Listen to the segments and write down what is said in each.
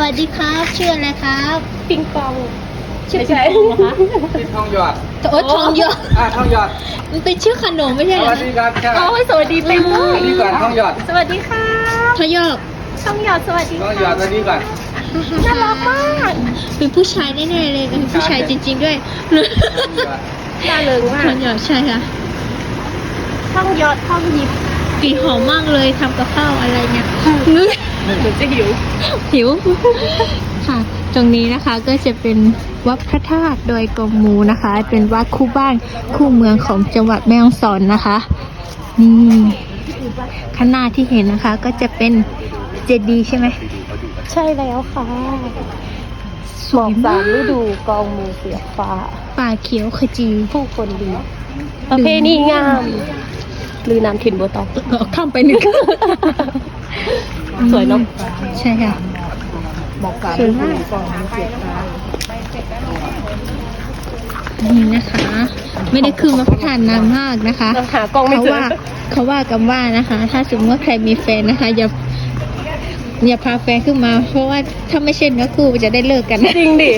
วัสดีครับชื่ออะไรครับปิงปองชื่อไม่ใช่ปิงปองเหรอคะเป็นทองหยอดโอ้ทองหยอดอ่าทองหยอดมันเป็นชื่อขนมไม่ใช่สเหรอวัสดีครับค่ะโอ้ยสวัสดีเต็มเลสวัยสดีก่อนทองหยอดสวัสดีค่ะทองหยอดช่องหยอดสวัสดีทองหยอดสวัสดีก่อน น่ารักมากเป็นผู้ชายแน่ๆเลยเป็นผู้ชายจริง ๆ ด้วยน่าเริงมาทอกงหยอดใช่ค่ะช่องหยอดช่องหยิบกลิ่นหอมมากเลยทำกับข้าวอะไรเนี่ยเหมือนจะหิว หิว ค่ะ ตรงนี้นะคะก็จะเป็นวัดพระธาตุดอยกองมูนะคะ เป็นวัดคู่บ้านคู่เมืองของจังหวัดแม่ฮ่องสอนนะคะ นี่ข้างหน้าที่เห็นนะคะ ก็จะเป็นเจดีย์ใช่ไหม ใช่แล้วค่ะสหมวอยกมาสากมฤดูกองมือเสียฟ้า ป่าเขียวขจี ผู้คนดี ประเพณีงาม หรือน้ำถิ่นบัวตองเออข้ามไปหนึ่ง สวยเนอะใช่ค่ะสวยมากนี่นะคะ ไม่ได้ขึ้นมาพัฒนานานมากนะคะเราหากล้องไม่เขาเจอว่าเขาว่ากันว่านะคะ ถ้าสมมติว่าใครมีแฟนนะคะ อย่า อย่าพาแฟนขึ้นมา เพราะว่าถ้าไม่เช่นก็คู่จะได้เลิกกัน จริงดิ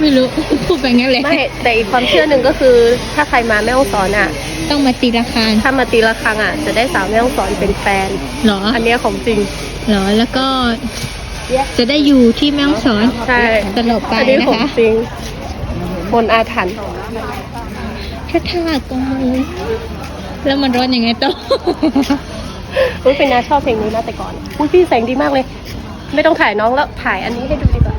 ไม่รู้พูดไปงั้นแหละไม่แต่อีกความเชื่อหนึ่งก็คือ ถ้าใครมาแม่ฮ่องสอนอะ ต้องมาตีราคาถ้ามาตีละครั้งอะ จะได้สาวแม่ฮ่องสอนเป็นแฟนเหรอ อันเนี้ยของจริงเหรอแล้วก็จะได้อยู่ที่แม่ฮ่องสอนใช่ตลอดไปอันนี้นะของคะจริงบนอาถรรพ์พระธาตุกองมูแล้วมันร้อนยังไงต่อ อุ้ยเป็นนาชอบเพลงนี้นะแต่ก่อนอุ้ยพี่แสงดีมากเลย ไม่ต้องถ่ายน้องแล้วถ่ายอันนี้ให้ดูดีกว่า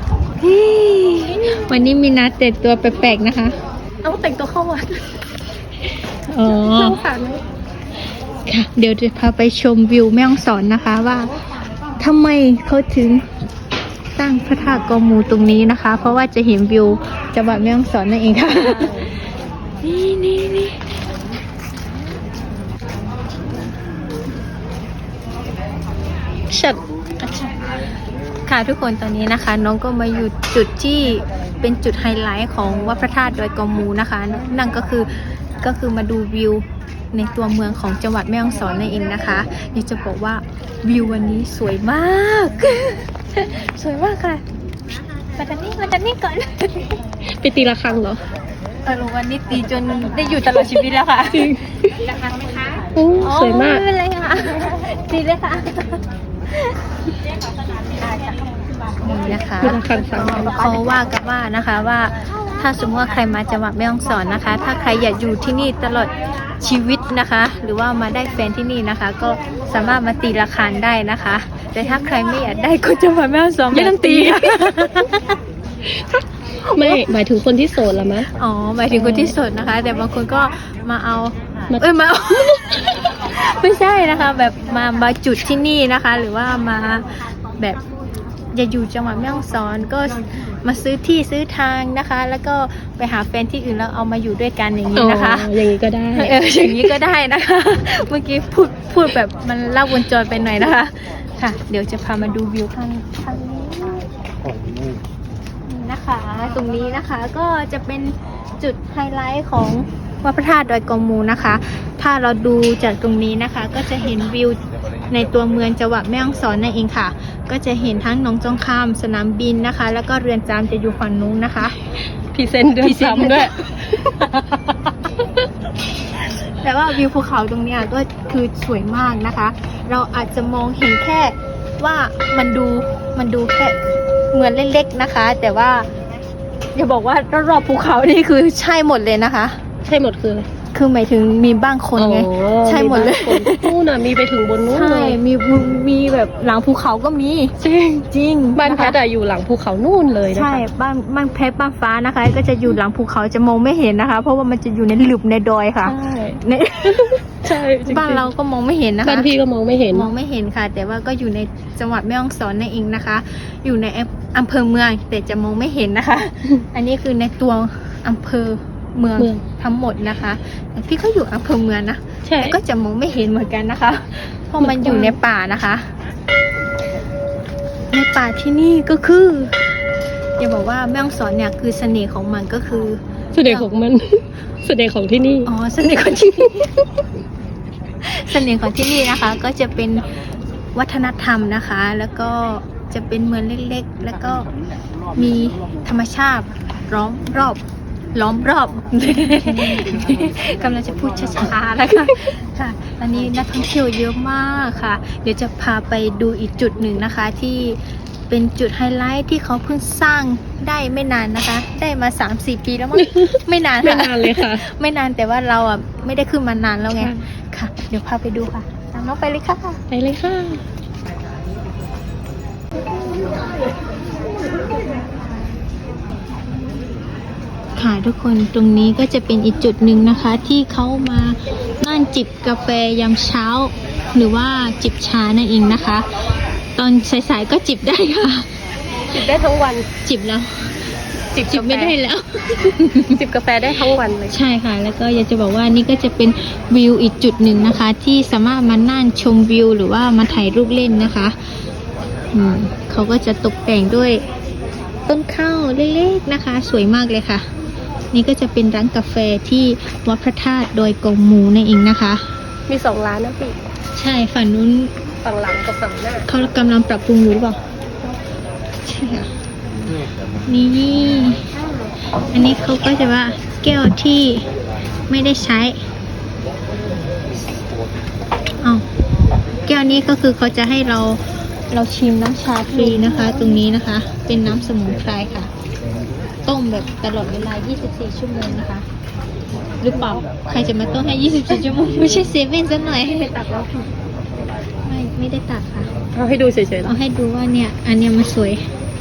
วันนี้มีนัดแต่งตัวแปลกๆนะคะ เอาแต่งตัวเข้าวัดอ๋อน้องสารไหมค่ะ เดี๋ยวจะพาไปชมวิวแม่ฮ่องสอนนะคะว่าทำไมเขาถึงสร้างพระธาตุกองมูตรงนี้นะคะ เพราะว่าจะเห็นวิวจังหวัดแม่ฮ่องสอนนั่นเองค่ะ นี่นี่นี่ ชัดค่ะทุกคนตอนนี้นะคะ น้องก็มาอยู่จุดที่เป็นจุดไฮไลท์ของวัดพระธาตุดอยกองมูนะคะ นั่นก็คือก็คือมาดูวิวในตัวเมืองของจังหวัดแม่ฮ่องสอนนั่นเองนะคะอยากจะบอกว่าวิววันนี้สวยมาก สวยมากค่ะมาดันนี่มาดันนี่ก่อนไปตีละครั้งเหรอเออวันนี้ตีจนได้อยู่ตลอดชีวิตแล้วค่ะจริงราคาไหมคะอู้สวยมากไม่เป็นไรค่ะตีเลยค่ะ นี่นะคะตีละครั้งสามครั้งเขาว่ากันว่านะคะว่าถ้าสมมติว่าใครมาจังหวัดแม่ฮ่องสอนนะคะ ถ้าใครอยากอยู่ที่นี่ตลอดชีวิตนะคะ หรือว่ามาได้แฟนที่นี่นะคะ ก็สามารถมาตีราคาได้นะคะ แต่ถ้าใครไม่อยากได้ก็จังหวัดแม่ฮ่องสอนไม่ต้องตีไม่หมายถึงคนที่โสดละมะอ๋อหมายถึงคนที่โสดนะคะ แต่บางคนก็มาเอามาเอ้ยมาเอา ไม่ใช่นะคะ แบบมามาจุดที่นี่นะคะ หรือว่ามาแบบอย่าอยู่จังหวัดแม่ฮ่องสอนก็มาซื้อที่ซื้อทางนะคะ แล้วก็ไปหาแฟนที่อื่นแล้วเอามาอยู่ด้วยกันอย่างนี้นะคะอ๋ออย่างนี้ก็ได้เอออย่างนี้ก็ได้นะคะ เมื่อกี้พูดพูดแบบมันเล่าวนจรไปหน่อยนะคะ ค่ะ เดี๋ยวจะพามาดูวิวข้างข้างนี้นี่นะคะ ตรงนี้นะคะก็จะเป็นจุดไฮไลท์ของ วัดพระธาตุดอยกองมูนะคะ ถ้าเราดูจากตรงนี้นะคะ ก็จะเห็นวิวในตัวเมืองจังหวัดแม่ฮ่องสอนนั่นเองค่ะ ก็จะเห็นทั้งหนองจองคำสนามบินนะคะ แล้วก็เรือนจำจะอยู่ฝั่งนู้นนะคะพรีเซนต์เดือนซ้ำด้วย แต่ว่าวิวภูเขาตรงเนี้ยก็คือสวยมากนะคะ เราอาจจะมองเห็นแค่ว่ามันดูมันดูแค่เหมือนเล็กๆนะคะ แต่ว่าอย่าบอกว่ารอบๆภูเขานี่คือใช่หมดเลยนะคะ ใช่หมดคืออะไร คือหมายถึงมีบ้างคนไง อ๋อใช่หมดเลย บ้านคนนู่นน่ะมีไปถึงบนนู้นใช่เลยมีมีแบบหลังภูเขาก็มี จริงจริงบ้านแพะทคะย์อะอยู่หลังภูเขานู่นเลยนะคะ ใช่บ้านบ้านเพชรบ้านฟ้านะคะ ก็จะอยู่หลังภูเขาจะมองไม่เห็นนะคะ เพราะว่ามันจะอยู่ในหลุบในดอยค่ะใช่ในใช่จงๆบ้านเราก็มองไม่เห็นนะคะ บ้านพี่ก็มองไม่เห็น มองไม่เห็นค่ะ แต่ว่าก็อยู่ในจังหวัดแม่ฮ่องสอนนั่นเองนะคะ อยู่ในอำเภอเมืองแต่จะมองไม่เห็นนะคะ อันนี้คือในตัวอำเภอ เมืองเมือง ทั้งหมดนะคะแต่พี่ก็อยู่อำเภอเมืองนะใช่ แต่ก็จะมองไม่เห็นเหมือนกันนะคะ เพราะมันอยู่ในป่านะคะ ในป่าที่นี่ก็คืออย่าบอกว่าแม่ฮ่องสอนเนี่ยคือเสน่ห์ของมันก็คือ เสน่ห์ของมัน เสน่ห์ของที่นี่ อ๋อเสน่ห์ของที่นี่ เสน่ห์ของที่นี่นะคะ ก็จะเป็นวัฒนธรรมนะคะ แล้วก็จะเป็นเมืองเล็กๆ แล้วก็มีธรรมชาติล้อมรอบ ล้อมรอบ กำลังจะพูดช้าๆนะคะค่ะอันนี้นักท่องเที่ยวเยอะมากค่ะ เดี๋ยวจะพาไปดูอีกจุดหนึ่งนะคะ ที่เป็นจุดไฮไลท์ที่เขาเพิ่งสร้างได้ไม่นานนะคะ ได้มา 3-4 ปีแล้วมั้งไม่นานไม่นานเลยค่ะ ไม่นานแต่ว่าเราอะไม่ได้ขึ้นมานานแล้วไงค่ะค่ะเดี๋ยวพาไปดูค่ะตามน้องไปเลยค่ะไปเลยค่ะ ค่ะทุกคนตรงนี้ก็จะเป็นอีกจุดหนึ่งนะคะ ที่เขามานั่งจิบกาแฟยามเช้า หรือว่าจิบชานั่นเองนะคะ ตอนสายๆก็จิบได้ค่ะ จิบได้ทั้งวันจิบแล้ว จิบจิบไม่ได้กาแฟแล้ว จิบกาแฟได้ทั้งวันเลยใช่ค่ะ แล้วก็อยากจะบอกว่านี่ก็จะเป็นวิวอีกจุดหนึ่งนะคะ ที่สามารถมานั่งชมวิว หรือว่ามาถ่ายรูปเล่นนะคะอืมเขาก็จะตกแต่งด้วยต้นข้าวเล็กๆนะคะ สวยมากเลยค่ะ นี่ก็จะเป็นร้านกาแฟที่วัดพระธาตุโดอยกองมูนั่นเองนะคะ มีสองร้านนะพี่ใช่ฝั่งนู้นฝั่งหลังกับฝั่งหน้าเขากำลังปรับปรุงอยู่หรือเปล่าใช่ค่ะนี่ อันนี้เขาก็จะว่าแก้วที่ไม่ได้ใช้อ๋อแก้วนี้ก็คือเขาจะให้เราเราชิมน้ำชาฟรีนะคะ ตรงนี้นะคะ เป็นน้ำสมุนไพรค่ะ ต้มแบบตลอดเวลา 24 ชั่วโมงนะคะ หรือเปล่า ใครจะมาต้มให้ 24 ชั่วโมง ไม่ใช่เซเว่นซะหน่อยไม่ตักแล้วพี่ไม่ ไม่ได้ตัดค่ะ เอาให้ดูเฉยๆเหรเอาอให้ดูว่าเนี่ย อันเนี้ยมันสวย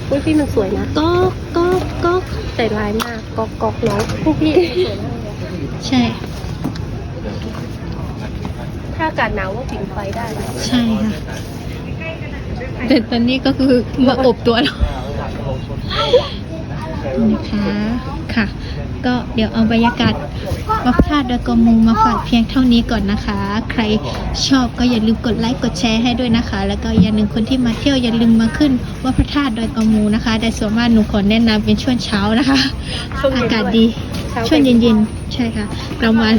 อุ้ยพี่มันสวยนะก๊อกก๊อกก๊อกใจลายมากก๊อกก๊อกน้องพี่สวยมากเลยใช่ ถ้าอากาศหนาวก็ผิงไฟได้นะใช่ค่ะ แต่ตอนนี้ก็คือมาอบตัวแล้วนะคะค่ะ ก็เดี๋ยวเอาบรรยากาศวัดพระธาตุดอยกองมูมาฝากเพียงเท่านี้ก่อนนะคะ ใครชอบก็อย่าลืมกดไลค์กดแชร์ให้ด้วยนะคะ แล้วก็อย่าลืมคนที่มาเที่ยวอย่าลืมมาขึ้นวัดพระธาตุดอยกองมูนะคะ แต่ส่วนมากหนูขอแนะนำเป็นช่วงเช้านะคะช่วงเย็นอากาศวยดีเช้าช่วงเย็นๆใช่ค่ะกลางวัน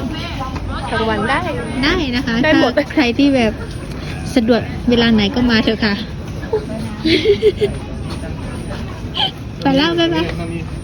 กลางวันได้ได้นะคะได้หมดถ้าใครที่แบบสะดวกเวลาไหนก็มาเถอะค่ะ ไปแล้วบ๊ายบาย